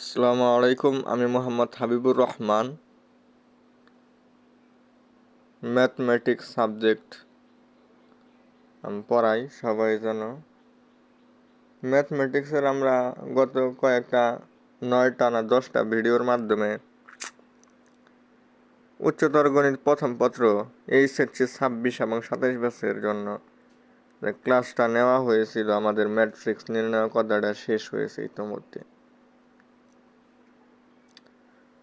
আসসালামু আলাইকুম, আমি মোহাম্মদ হাবিবুর রহমান। ম্যাথমেটিক্স সাবজেক্ট আমি পড়াই সবাই যেন ম্যাথমেটিক্সের আমরা গত কয়েকটা, নয়টা না দশটা ভিডিওর মাধ্যমে উচ্চতর গণিত প্রথম পত্র এই এইচএসসি ছাব্বিশ এবং সাতাশ ব্যাচের জন্য। ক্লাসটা নেওয়া হয়েছিল, আমাদের ম্যাট্রিক্স নির্ণয় কথাটা শেষ হয়েছে ইতিমধ্যে।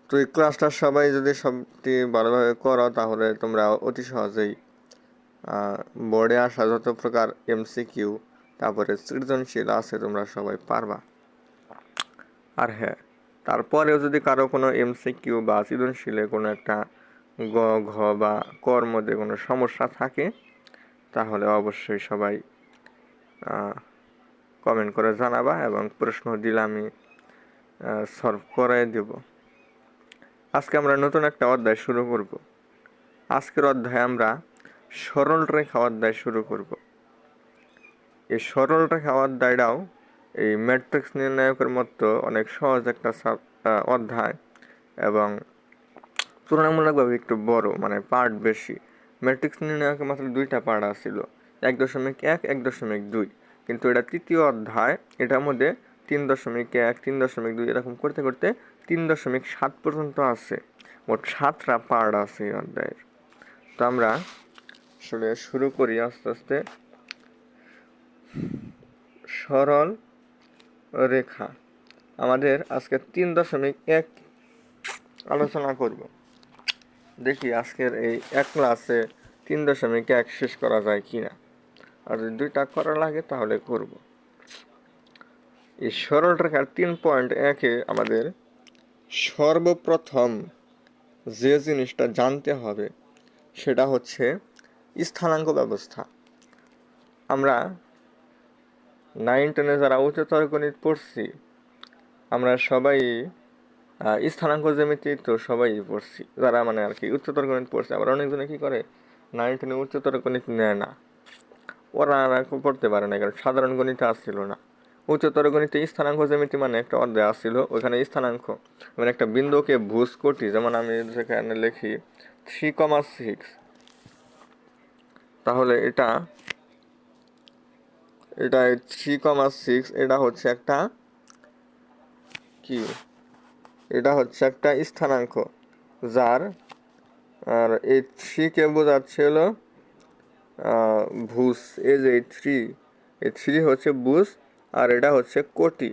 তো এই ক্লাসটা সবাই যদি সবটি ভালোভাবে করো, তাহলে তোমরা অতি সহজেই বোর্ডে আসা যত প্রকার এমসিকিউ তারপরে সৃজনশীল আছে তোমরা সবাই পারবা। আর হ্যাঁ তারপরেও যদি কারও কোনো এমসিকিউ বা সৃজনশীলে কোনো একটা গ, ঘ বা কর মধ্যে কোনো সমস্যা থাকে, তাহলে অবশ্যই সবাই কমেন্ট করে জানাবা এবং প্রশ্ন দিলে আমি সলভ করে দেবো। আজকে আমরা নতুন একটা অধ্যায় শুরু করব। আজকের অধ্যায়ে আমরা সরল রেখা অধ্যায় শুরু করব। এই সরল রেখা অধ্যায়টাও এই ম্যাট্রিক্স নির্ণায়কের মতো অনেক সহজ একটা অধ্যায় এবং তুলনামূলকভাবে একটু বড় মানে পার্ট বেশি। ম্যাট্রিক্স নির্ণায়কের মাত্র দুইটা পার্ট আসছিল এক দশমিক এক এক দশমিক দুই। কিন্তু এটা তৃতীয় অধ্যায়, এটার মধ্যে তিন দশমিক এক, তিন দশমিক দুই, এরকম করতে করতে তিন দশমিক সাত পর্যন্ত আছে। মোট সাতটা পার্ট আছে এই অধ্যায়ের। তো আমরা আসলে শুরু করি আস্তে আস্তে। সরল রেখা। আমাদের আজকে তিন দশমিক এক আলোচনা করব। দেখি আজকের এই এক ক্লাসে তিন দশমিক এক শেষ করা যায় কি না আর যদি দুইটা করা লাগে তাহলে করব। এই সরল রেখার তিন পয়েন্ট একে আমাদের সর্বপ্রথম যে জিনিসটা জানতে হবে সেটা হচ্ছে স্থানাঙ্ক ব্যবস্থা। আমরা নাইন টেনে যারা উচ্চতর গণিত পড়ছি, আমরা সবাই স্থানাঙ্ক জ্যামিতি তো সবাই পড়ছি। যারা মানে আর কি উচ্চতর গণিত পড়ছে, আবার অনেকজনে কী করে? নাইন টেনে উচ্চতর গণিত নেয় না। ওরা পড়তে পারে না, কারণ সাধারণ গণিত আসছিল না। উচ্চতর গণিতে স্থানাঙ্ক জ্যামিতি মানে একটা অধ্যায় আসছিল। ওখানে স্থানাঙ্ক মানে একটা বিন্দুকে ভুজ কোটি যেমন আমি যেখানে লিখি থ্রি কমা সিক্স। তাহলে এটা এটা থ্রি কমা সিক্স, এটা হচ্ছে একটা কি? এটা হচ্ছে একটা স্থানাঙ্ক যার, আর এই থ্রিকে বোঝাচ্ছে হলো ভুস এই যে থ্রি, এই থ্রি হচ্ছে বুস আর এটা হচ্ছে কোটি।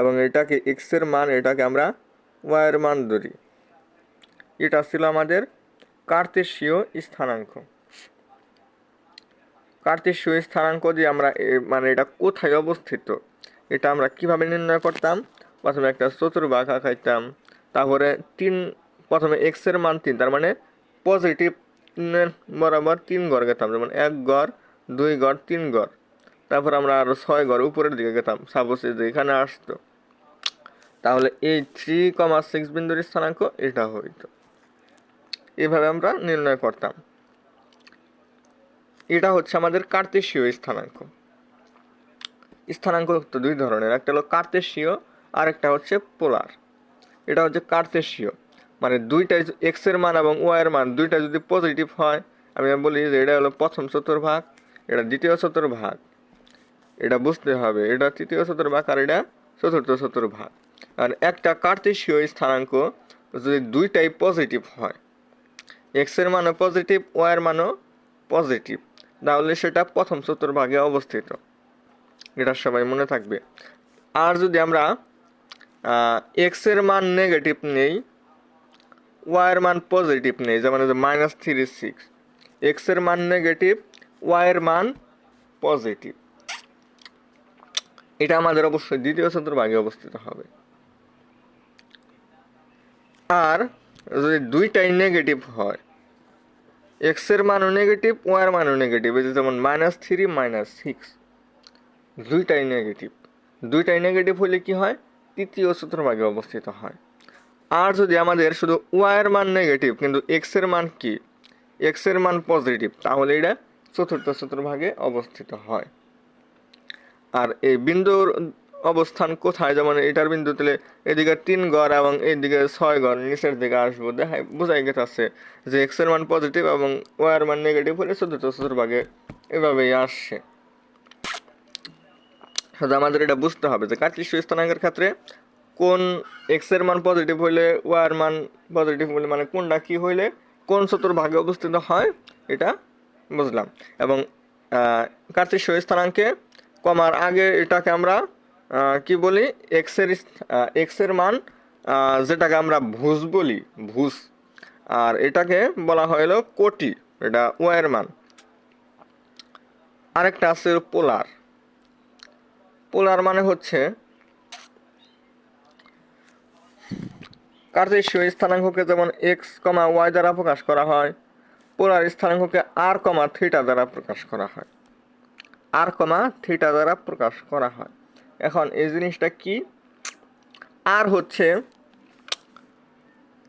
এবং এটাকে এক্সের মান, এটাকে আমরা ওয়াইয়ের মান ধরি। এটা ছিল আমাদের কার্তেশীয় স্থানাঙ্ক। কার্তেশীয় স্থানাঙ্ক দিয়ে আমরা মানে এটা কোথায় অবস্থিত, এটা আমরা কীভাবে নির্ণয় করতাম? প্রথমে একটা চতুর্ভাগ আঁকাইতাম, তারপরে তিন, প্রথমে এক্সের মান তিন, তার মানে পজিটিভ বরাবর তিন গড় গেতাম, যেমন এক গড়, দুই গড়, তিন গড়। তারপর আমরা আরও ছয় ঘর, উপরের দিকে গেতাম সাপোজ যে এখানে আসতো। তাহলে এই থ্রি কমা সিক্স বিন্দুর স্থানাঙ্ক এটা হইতো। এভাবে আমরা নির্ণয় করতাম। এটা হচ্ছে আমাদের কার্তেশীয় স্থানাঙ্ক। স্থানাঙ্ক তো দুই ধরনের, একটা হলো কার্তেশীয় আর একটা হচ্ছে পোলার। এটা হচ্ছে কার্তেশীয় মানে দুইটাই এক্সের মান এবং ওয়াই এর মান, দুইটা যদি পজিটিভ হয়, আমি বলি যে এটা হলো প্রথম চতুর্ভাগ, এটা দ্বিতীয় চতুর্ভাগ। এটা বুঝতে হবে। এটা তৃতীয় চতুর্ভাগ আর এটা চতুর্থ চতুর্ভাগ আর একটা কার্তেশীয় স্থানাঙ্ক যদি দুইটাই পজিটিভ হয় এক্সের মানও পজিটিভ ওয়াইয়ের মানও পজিটিভ তাহলে সেটা প্রথম চতুর্ভাগে অবস্থিত। এটা সবাই মনে থাকবে। আর যদি আমরা এক্সের মান নেগেটিভ নেই ওয়াইয়ের মান পজিটিভ নেই যেমন মাইনাস থ্রি সিক্স এক্সের মান নেগেটিভ ওয়াইয়ের মান পজিটিভ এটা আমাদের অবশ্যই দ্বিতীয় চতুর্ভাগে অবস্থিত হবে। আর যদি দুইটাই নেগেটিভ হয় এক্সের মানও নেগেটিভ ওয়াই এর মানও নেগেটিভ এই যেমন মাইনাস থ্রি মাইনাস সিক্স দুইটাই নেগেটিভ দুইটাই নেগেটিভ হলে কি হয়? তৃতীয় চতুর্ভাগে অবস্থিত হয়। আর যদি আমাদের শুধু ওয়াই এর মান নেগেটিভ কিন্তু এক্সের মান কি? এক্সের মান পজিটিভ তাহলে এটা চতুর্থ চতুর্ভাগে অবস্থিত হয়। আর এই বিন্দুর অবস্থান কোথায়? যেমন এটার বিন্দু তুলে এদিকে তিন গড় এবং এইদিকে ছয় গড় নিচের দিকে আসব। দেখাই, বোঝাই গেছে যে এক্সের মান পজিটিভ এবং ওয়াই এর মান নেগেটিভ হলে চতুর্থ চতুর্ভাগে এভাবেই আসছে। শুধু আমাদের এটা বুঝতে হবে যে কার্তিক স্থানাঙ্কের ক্ষেত্রে কোন এক্সের মান পজিটিভ হইলে ওয়ার মান পজিটিভ হইলে মানে কোনটা কি হইলে, কোন চতুর্ভাগে অবস্থিত হয়, এটা বুঝলাম। এবং কার্তিক স্থানাঙ্কে কমার আগে এটাকে আমরা কি বলি এক্সের এক্সের মান যেটাকে আমরা ভুজ বলি, ভুজ, আর এটাকে বলা হলো কোটি, এটা ওয়ের মান। আরেকটা আছে পোলার। পোলার মানে হচ্ছে কার্তেশীয় স্থানাঙ্ককে যেমন এক্স কমা ওয়াই দ্বারা প্রকাশ করা হয়, পোলার স্থানাঙ্ককে আর কমা থিটা দ্বারা প্রকাশ করা হয়। আর কমা থিটা দ্বারা প্রকাশ করা হয়। এখন এই জিনিসটা কি? আর হচ্ছে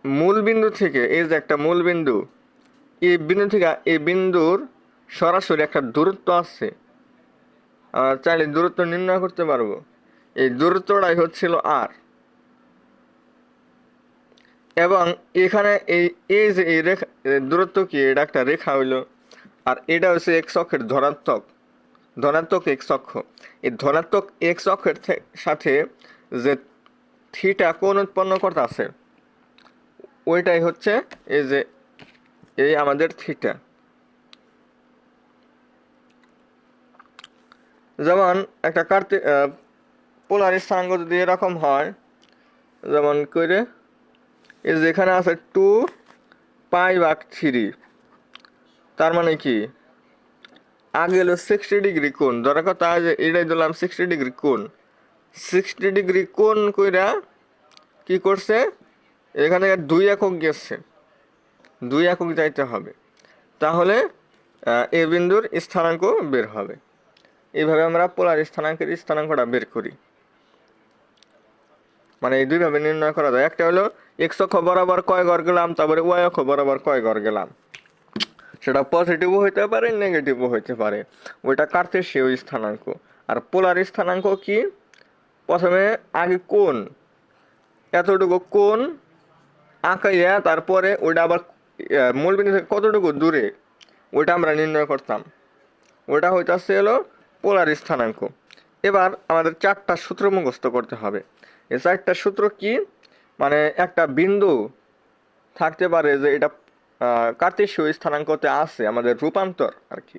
মূল বিন্দু থেকে এই যে একটা মূল বিন্দু এই বিন্দু থেকে এই বিন্দুর সরাসরি একটা দূরত্ব আছে। আমরা চাইলে দূরত্ব নির্ণয় করতে পারব। এই দূরত্বটাই হচ্ছিল আর। এবং এখানে এই এই যে এই রেখা, দূরত্ব কি? এটা একটা রেখা হইল। আর এটা হচ্ছে এক্স অক্ষের ধনাত্মক। ধনাত্মক এক্স অক্ষ। এই ধনাত্মক এক্স অক্ষের সাথে যে থিটা কোন উৎপন্ন করতে আছে? ওইটাই হচ্ছে এই যে এই আমাদের থিটা। যেমন একটা কার্তে পোলার স্থানাঙ্ক যদি এরকম হয়, যেমন করে এই যেখানে আছে টু পাই বাক থ্রি তার মানে কি? আগে হলো সিক্সটি ডিগ্রি কোণ। ধরা কথা যে এটাই দিলাম সিক্সটি ডিগ্রি কোণ। সিক্সটি ডিগ্রি কোণ কইরা কি করছে? এখানে দুই একক গেছে। দুই একক যাইতে হবে। তাহলে এ বিন্দুর স্থানাঙ্ক বের হবে। এইভাবে আমরা পোলার স্থানাঙ্কের স্থানাঙ্কটা বের করি। মানে এই দুইভাবে নির্ণয় করা যায়। একটা হলো এক্স অক্ষ বরাবর কয় ঘর গেলাম, তারপরে ওয়াই অক্ষ বরাবর কয় ঘর গেলাম। সেটা পজিটিভও হইতে পারে নেগেটিভও হইতে পারে। ওইটা কার্তেশীয় স্থানাঙ্ক। আর পোলার স্থানাঙ্ক কি? প্রথমে আগে কোন এতটুকু কোন আঁকাইয়া তারপরে ওইটা আবার আহ, মূল বিন্দু থেকে কতটুকু দূরে? ওইটা আমরা নির্ণয় করতাম। ওটা হইতাছে হলো পোলার স্থানাঙ্ক। এবার আমাদের চারটা সূত্র মুখস্থ করতে হবে। এই চারটা সূত্র কি? মানে একটা বিন্দু থাকতে পারে যে এটা কার্তেশীয় স্থানাঙ্কতে আছে আমাদের রূপান্তর আর কি।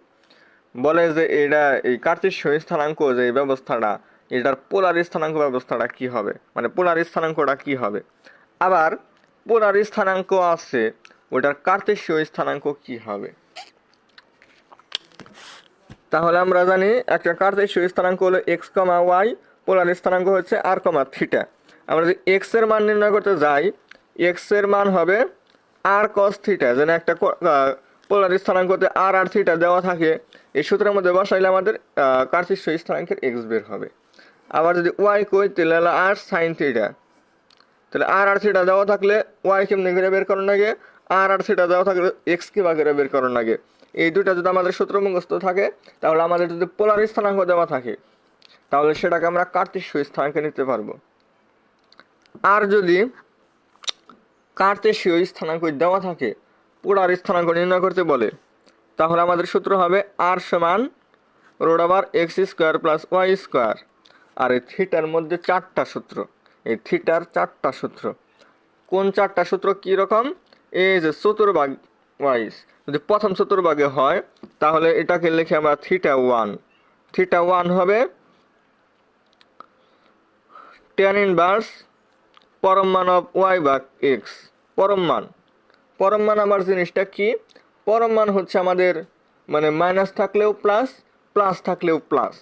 বলে যে এটা এই কার্তেশীয় স্থানাঙ্ক যে ব্যবস্থাটা, এটার পোলার স্থানাঙ্ক ব্যবস্থাটা কি হবে? মানে পোলার স্থানাঙ্কটা কি হবে? আবার পোলার স্থানাঙ্ক আছে, ওটার কার্তেশীয় স্থানাঙ্ক কি হবে? তাহলে আমরা জানি একটা কার্তেশীয় স্থানাঙ্ক হলো এক্স কমা ওয়াই পোলার স্থানাঙ্ক হচ্ছে আর কমা থিটা আমরা যদি এক্সের মান নির্ণয় করতে যাই এক্সের মান হবে আর কস থিটা যেন একটা পোলার স্থানাঙ্কতে আর আর থিটা দেওয়া থাকে, এই সূত্রের মধ্যে বসাইলে আমাদের কার্তেশীয় স্থানাঙ্কের এক্স বের হবে। আবার যদি ওয়াই কই, তাহলে হলো আর সাইন থিটা তাহলে আর আর থিটা দেওয়া থাকলে ওয়াই কেমনি করে বের করার লাগে? আর আর থিটা দেওয়া থাকলে এক্স কে বা করে বের করার লাগে। এই দুটা যদি আমাদের সূত্র মুখস্থ থাকে, তাহলে আমাদের যদি পোলার স্থানাঙ্ক দেওয়া থাকে, তাহলে সেটাকে আমরা কার্তেশীয় স্থানাঙ্কে নিতে পারব। আর যদি কার্তেশীয় স্থানাঙ্ক দেওয়া থাকে? পোলার স্থানাঙ্ক নির্ণয় করতে বলে। তাহলে আমাদের সূত্র হবে আর সমান রোড আবার x square plus y square. আর এই থিটার মধ্যে চারটা সূত্র। এই থিটার চারটা সূত্র। কোন চারটা সূত্র কী রকম? এই যে চতুর্ভাগ ওয়াইজ যদি প্রথম চতুর্ভাগে হয়, তাহলে এটাকে লিখে আমরা থিটা ওয়ান। থিটা ওয়ান হবে টেন ইনভার্স পরম মান অফ ওয়াই বাক এক্স। পরম মান পরম মান আমার জিনিসটা কি? পরম মান হচ্ছে আমাদের মানে মাইনাস থাকলেও প্লাস প্লাস থাকলেও প্লাস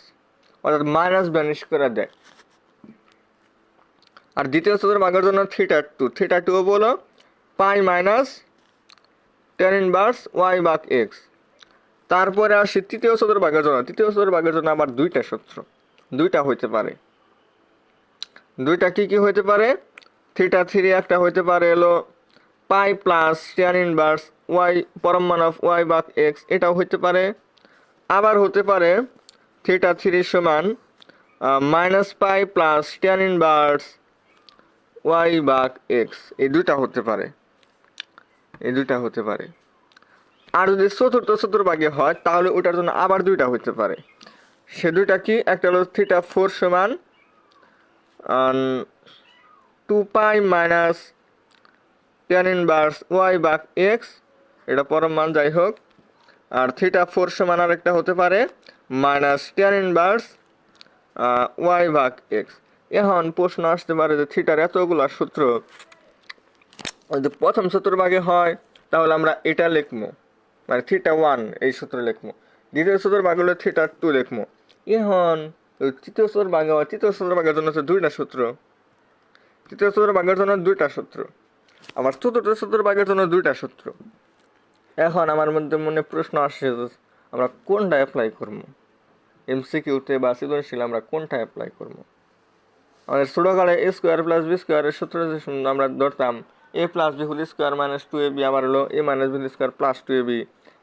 অর্থাৎ মাইনাস ব্যানিশ করে দেয়। আর দ্বিতীয় চতুর্ভাগের জন্য থিটা টু থিটা টু বলো pi minus tan inverse y by x তারপরে আসি তৃতীয় চতুর্ভাগের জন্য। তৃতীয় চতুর্ভাগের জন্য আবার দুইটা সূত্র। দুইটা হইতে পারে। দুইটা কি কি হইতে পারে? থিটা থ্রি একটা হইতে পারে এলো pi plus tan inverse, y পরম মান অফ ওয়াই বাক এক্স, এটাও হইতে পারে। আবার হতে পারে থিটা থ্রি সমান minus pi plus tan inverse, y by x, এই দুইটা হতে পারে। এই দুইটা হতে পারে। আর যদি চতুর্থ চতুর্ভাগে হয়, তাহলে ওটার জন্য আবার দুইটা হতে পারে। সে দুইটা কি? একটা হলো থিটা ফোর সমান two pi minus tan inverse y by x এটা পরম মান যাই হোক, আর থিটা ফোর সমান আর একটা হতে পারে, মাইনাস টেন ইনভার্স ওয়াই ভাগ এক্স এখন প্রশ্ন আসতে পারে যে থিটার এতগুলা সূত্র যদি প্রথম চতুর্ভাগে হয়, তাহলে আমরা এটা লিখব মানে থিটা ওয়ান এই সূত্র লিখব, দ্বিতীয় চতুর্ভাগ হলে থিটা টু লিখব। এখন তৃতীয় চতুর্ভাগে হয়, তৃতীয় চতুর্ভাগের জন্য হচ্ছে দুইটা সূত্র। তৃতীয় চতুর্ভাগের জন্য দুইটা সূত্র আমার চতুর্থ বাঘের জন্য দুইটা সূত্র এখন আমার মধ্যে মনে প্রশ্ন আসছে যে আমরা কোনটা অ্যাপ্লাই করব? এমসিকিউতে বা সৃজনশীল আমরা কোনটা অ্যাপ্লাই করব? আমাদের ছোটোকালে এ স্কোয়ার প্লাস বি স্কোয়ারের সূত্র আমরা ধরতাম a plus b whole square minus two a b আবার হলো a minus b whole square plus two a b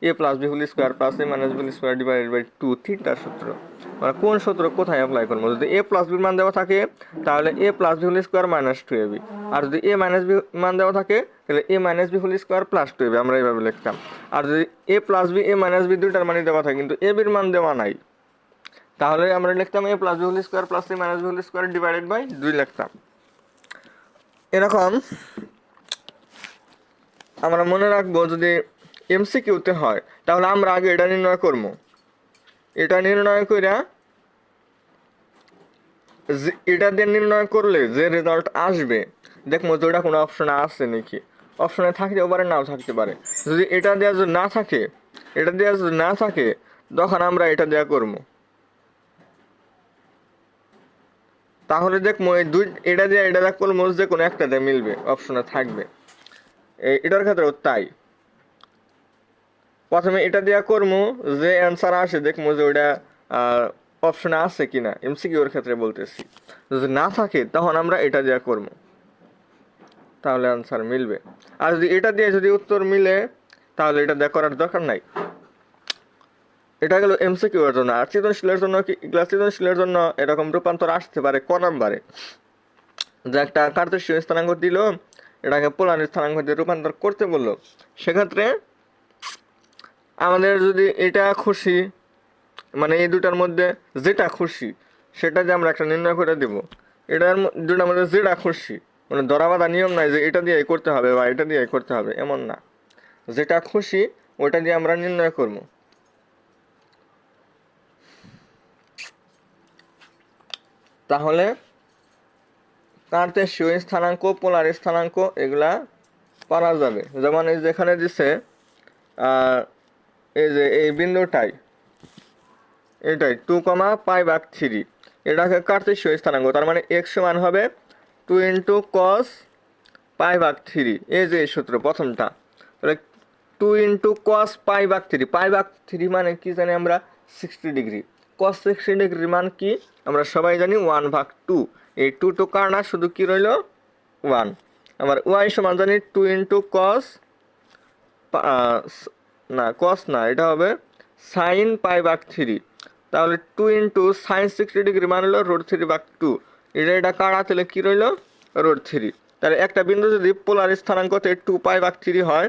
a plus b whole square plus a minus b whole square divided by two তিনটার সূত্র। আমরা কোন সূত্র কোথায় apply করব? যদি এ প্লাস বির মান দেওয়া থাকে, তাহলে a plus b whole square minus two a b আর যদি এ মাইনাস বি মান দেওয়া থাকে, তাহলে a minus b whole square plus two a b আমরা এইভাবে লিখতাম। আর যদি a plus b a minus b দুইটার মানে দেওয়া থাকে, কিন্তু এ বির মান দেওয়া নাই, তাহলে আমরা লিখতাম a plus b whole square plus a minus b whole square divided by দুই লিখতাম। এরকম আমরা মনে রাখব যদি এমসিকিউতে হয়, তাহলে আমরা আগে এটা নির্ণয় করব। এটা নির্ণয় কইরা যে- এটা দিয়ে নির্ণয় করলে যে রেজাল্ট আসবে, দেখব যে ওটা কোনো অপশনে আছে নাকি। অপশনে থাকতেও পারে, নাও থাকতে পারে। যদি এটা দেওয়া যদি না থাকে, এটা দেওয়া যদি না থাকে, তখন আমরা এটা দেওয়া করব। তাহলে দেখব এই দুই, এটা দিয়ে, এটা দেখ করব যে কোনো একটা দিয়ে মিলবে অপশনে থাকবে। এটার ক্ষেত্রেও তাই। প্রথমে এটা দেওয়া করব যে অ্যান্সার আসে দেখব যে ওইটা অপশনে আছে কিনা এমসিকিউর ক্ষেত্রে বলতেছি। যদি না থাকে, তখন আমরা এটা দেওয়া করব তাহলে অ্যান্সার মিলবে। আর যদি এটা দিয়ে যদি উত্তর মিলে, তাহলে এটা দেওয়া করার দরকার নাই। এটা গেল এমসিকিউ এর জন্য। আর সৃজনশীলের জন্য কি, এগুলা সৃজনশীলের জন্য এরকম রূপান্তর আসতে পারে ক নাম্বারে। যে একটা কার্তেশীয় স্থানাঙ্ক দিল এটাকে পোলার স্থানাঙ্ক দিয়ে রূপান্তর করতে বলল। সেক্ষেত্রে আমাদের যদি এটা খুশি মানে এই দুটার মধ্যে যেটা খুশি, সেটা যে আমরা একটা নির্ণয় করে দেব। এটার দুটার মধ্যে যেটা খুশি মানে ধরাবাধা নিয়ম নাই যে এটা দিয়ে করতে হবে বা এটা দিয়ে করতে হবে, এমন না। যেটা খুশি ওটা দিয়ে আমরা নির্ণয় করব। তাহলে কার্তেশীয় স্থানাঙ্ক, পোলার স্থানাঙ্ক, এগুলা পারা যাবে। যেমন এই যেখানে দিছে এই যে এই বিন্দুটাই, এটাই two comma pi by three এটাকে কার্তেশীয় স্থানাঙ্ক, তার মানে এক্স সমান হবে two into cos pi by three এই যে সূত্র, প্রথমটা। তাহলে two into cos pi by three pi by three মানে কি জানি আমরা? Sixty degree cos sixty degree মান কি? আমরা সবাই জানি ওয়ান ভাগ টু এই টু টু কার না? শুধু কী রইল? ওয়ান আমার ওয়াই সমান জানি টু ইন্টু কস না কস না, এটা হবে সাইন পাই বাক থ্রি তাহলে two into sine sixty degree মান হলো রোড থ্রি বাক টু এটা এটা কারা তাহলে কী রইল? রোড থ্রি তাহলে একটা বিন্দু যদি পোলার স্থানাঙ্কতে টু পাই বাক থ্রি হয়,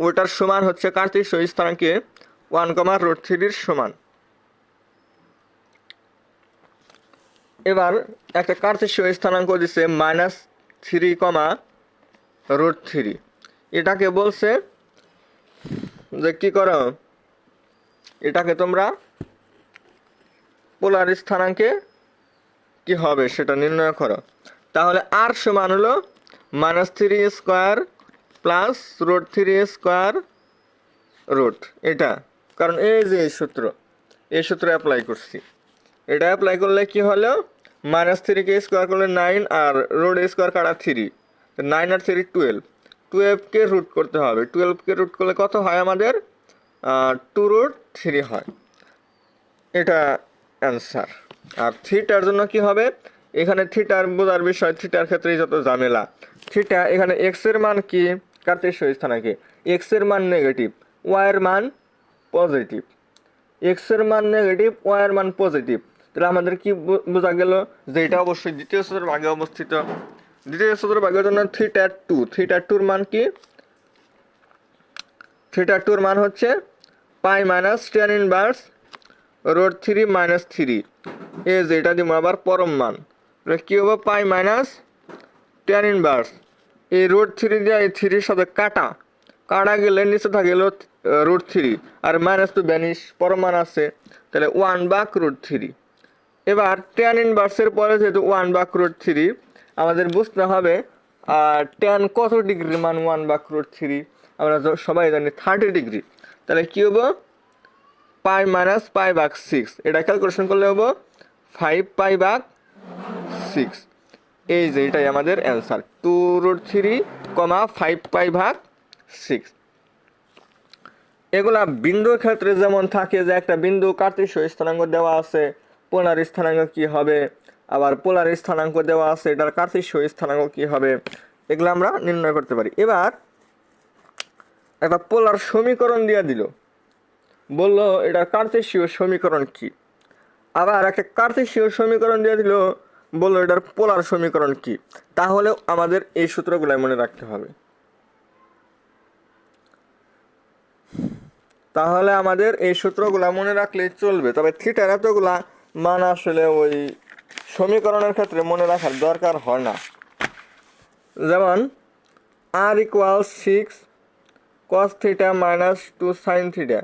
ওটার সমান হচ্ছে কার্তিক স্থানাঙ্কে ওয়ান কমা রোড থ্রির সমান। এবার একটা কার্তেশীয় স্থানাঙ্ক দিছে minus three comma root three এটাকে বলছে যে কি করো? এটাকে তোমরা পোলার স্থানাঙ্কে কি হবে সেটা নির্ণয় করো। তাহলে আর সমান হলো minus three square plus root three square root এটা, কারণ এই যে এই সূত্র এই সূত্র অ্যাপ্লাই করছি। এটা অ্যাপ্লাই করলে কি হলো? মাইনাস থ্রিকে স্কোয়ার করলে নাইন আর রোড স্কোয়ার কাটা থ্রি নাইন আর থ্রি টুয়েলভ টুয়েলভকে রুট করতে হবে। টুয়েলভকে রুট করলে কত হয় আমাদের? টু রুট থ্রি হয়। এটা অ্যান্সার আর থিটার জন্য কি হবে? এখানে থিটার বোঝার বিষয় থিটার ক্ষেত্রে যত ঝামেলা। থিটা এখানে এক্সের মান কি? কার্তেশীয় স্থানাকে। এক্সের মান নেগেটিভ ওয়াই এর মান পজিটিভ এক্সের মান নেগেটিভ ওয়াই এর মান পজিটিভ তাহলে আমাদের কি বোঝা গেল যে এটা অবশ্যই দ্বিতীয় সূত্রের ভাগে অবস্থিত। দ্বিতীয় সূত্রের ভাগের জন্য থ্রিটা টু থ্রিটা টুর মান কি? থ্রিটা টুর মান হচ্ছে pi minus tan inverse root three minus three এ যেটা দিব আবার পরম মান। কী হবে? পাই মাইনাস টেন ইনভার্স এই রোড থ্রি দিয়ে এই থ্রির সাথে কাটা। কাটা গেলে নিচে থাকে রুট থ্রি আর মাইনাস টু ব্যানিশ পরমান আছে। তাহলে ওয়ান বাক রুট থ্রি এবার টেন ইনভার্সের পরে যেহেতু ওয়ান বাক রুট থ্রি আমাদের বুঝতে হবে, আর টেন কত ডিগ্রি মান ওয়ান বাক রুট থ্রি আমরা সবাই জানি থার্টি ডিগ্রি। তাহলে কী হব? পাই মাইনাস পাই বাক সিক্স এটা ক্যালকুলেশন করলে হব ফাইভ পাই বাক সিক্স এই যে এটাই আমাদের answer two root three comma five pi ভাগ সিক্স এগুলা বিন্দুর ক্ষেত্রে যেমন থাকে যে একটা বিন্দু কার্তিস্য স্থানাঙ্ক দেওয়া আছে পোলার স্থানাঙ্ক কি হবে? আবার পোলার স্থানাঙ্ক দেওয়া আছে, এটার কার্তিস্য স্থানাঙ্ক কি হবে? এগুলো আমরা নির্ণয় করতে পারি। এবার একটা পোলার সমীকরণ দিয়ে দিল। বলল এটার কার্তেশীয় সমীকরণ কি? আবার একটা কার্তেশীয় সমীকরণ দিয়ে দিল। বলল, এটার পোলার সমীকরণ কি? তাহলেও আমাদের এই সূত্রগুলাই মনে রাখতে হবে। তাহলে আমাদের এই সূত্রগুলা মনে রাখলে চলবে। তবে থিটার এতগুলা মান আসলে ওই সমীকরণের ক্ষেত্রে মনে রাখার দরকার হয় না। যেমন r equal six cos theta minus two sine theta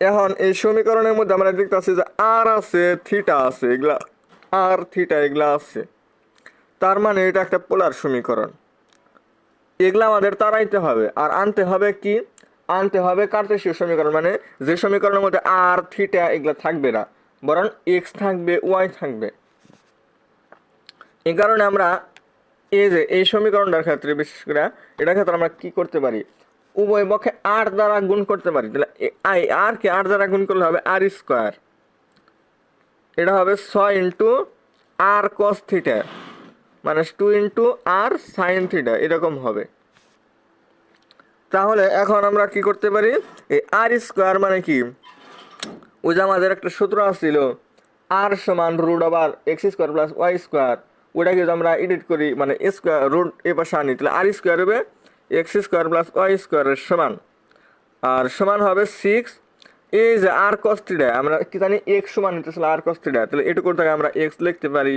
এখন এই সমীকরণের মধ্যে আমরা দেখতে যে আর আছে থিটা আছে, এগুলা আর থিটা এগুলা আছে। তার মানে এটা একটা পোলার সমীকরণ। এগুলা আমাদের তাড়াইতে হবে, আর আনতে হবে কি? আনতে হবে কার্তেশীয় সমীকরণ। মানে যে সমীকরণের মধ্যে আর থিটা এগুলো থাকবে না, বরং এক্স থাকবে ওয়াই থাকবে। এই কারণে আমরা এই যে, এই সমীকরণটার ক্ষেত্রে, বিশেষ করে এটার ক্ষেত্রে আমরা কি করতে পারি? উভয় পক্ষে আর দ্বারা গুণ করতে পারি। তাহলে আই আর কে আর দ্বারা গুণ করলে হবে আর স্কোয়ার এটা হবে ছয় ইন্টু আর কস থিটা মানে two into r sine theta এরকম হবে। তাহলে এখন আমরা কি করতে পারি? এই আর স্কোয়ার মানে কি? ওই যে আমাদের একটা সূত্র আসছিল আর সমান রুট আবার x square plus y square ওটাকে যদি আমরা এডিট করি মানে স্কোয়ার রুট এ পাশে আনি, তাহলে আর স্কোয়ার হবে এক্স স্কোয়ার প্লাস ওয়াই স্কোয়ারের সমান। আর সমান হবে সিক্স এই যে আর কস্টিটা আমরা কি জানি এক্স সমান নিতেছিল আর কস্টিটা তাহলে এটুকু থেকে আমরা এক্স লিখতে পারি,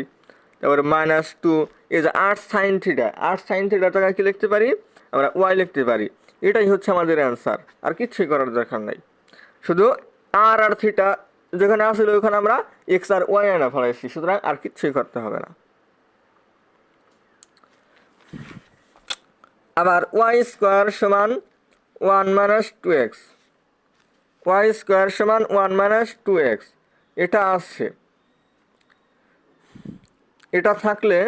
তারপরে মাইনাস টু এই যে আট সাইন থিটা আট সাইন থিটা টাকা কি লিখতে পারি? আমরা ওয়াই লিখতে পারি। এটাই হচ্ছে আমাদের অ্যান্সার আর কিচ্ছুই করার দরকার নাই। শুধু আর আর থিটা যেখানে আসলে ওখানে আমরা এক্স আর ওয়াই আনা ফেলাইছি সুতরাং আর কিচ্ছুই করতে হবে না। আবার ওয়াই স্কোয়ার সমান one minus two x y square সমান ওয়ান মাইনাস টু এক্স এটা আসছে এটা থাকলে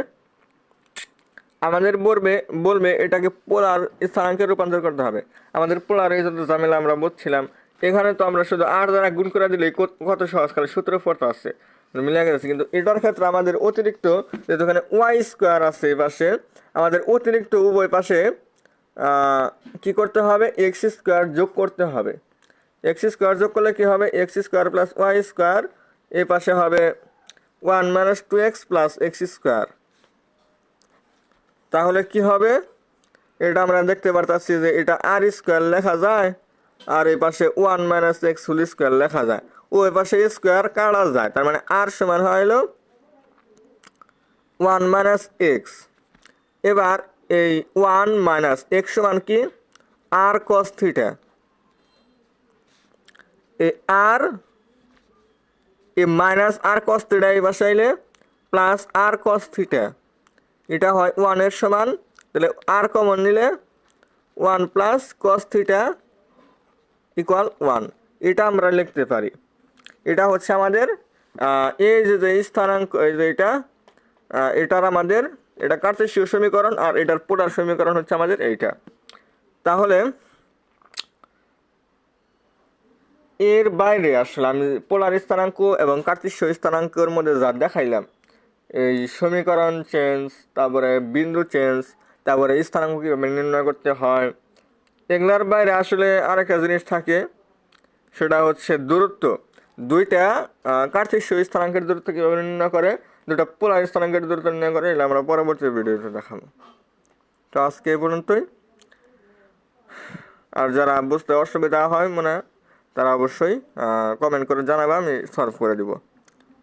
আমাদের বলবে বলবে এটাকে পোলার স্থানাঙ্কে রূপান্তর করতে হবে। আমাদের পোলার এই যত ঝামেলা আমরা বুঝছিলাম, এখানে তো আমরা শুধু আর দ্বারা গুণ করে দিলেই কত সহজ খালি সূত্র পড়তে আসছে। মিলে গেছে, কিন্তু এটার ক্ষেত্রে আমাদের অতিরিক্ত যেহেতু এখানে ওয়াই স্কোয়ার আছে পাশে, আমাদের অতিরিক্ত উভয় পাশে কি করতে হবে? এক্স স্কোয়ার যোগ করতে হবে। এক্স স্কোয়ার যোগ করলে কি হবে? X square plus y square, এই পাশে হবে one minus two x plus x square. তাহলে কি হবে? এটা আমরা দেখতে পারতাছি যে এটা আর স্কোয়ার লেখা যায়, আর এই পাশে one minus x whole square লেখা যায়। ওই পাশে স্কোয়ার কাটা যায়, তার মানে আর সমান হইল ওয়ান মাইনাস এক্স এবার এই ওয়ান মাইনাস এক্স সমান কি? আর কস থিটা এই আর এই মাইনাস আর কস থিটা এই পাশে বাসাইলে প্লাস আর কস থিটা এটা হয় ওয়ানের সমান, তাহলে আর কমন নিলে one plus cos theta equal one এটা আমরা লিখতে পারি। এটা হচ্ছে আমাদের এই যে যে স্থানাঙ্ক, এই যে এটা এটার আমাদের, এটা কার্তেশীয় সমীকরণ আর এটার পোটার সমীকরণ হচ্ছে আমাদের এইটা। তাহলে এর বাইরে আসলে আমি পোলার স্থানাঙ্ক এবং কার্তিস্য স্থানাঙ্কের মধ্যে যা দেখাইলাম এই সমীকরণ চেঞ্জ তারপরে বিন্দু চেঞ্জ তারপরে স্থানাঙ্ক কীভাবে নির্ণয় করতে হয়। এগুলার বাইরে আসলে আরেকটা জিনিস থাকে, সেটা হচ্ছে দূরত্ব। দুইটা কার্তিক স্থানাঙ্কের দূরত্ব কীভাবে নির্ণয় করে? দুটা পোলার স্থানাঙ্কের দূরত্ব নির্ণয় করে, এগুলো আমরা পরবর্তী ভিডিওতে দেখাবো। তো আজকে এই পর্যন্তই। আর যারা বুঝতে অসুবিধা হয় মনে তারা অবশ্যই কমেন্ট করে জানাবে, আমি সলভ করে দিব।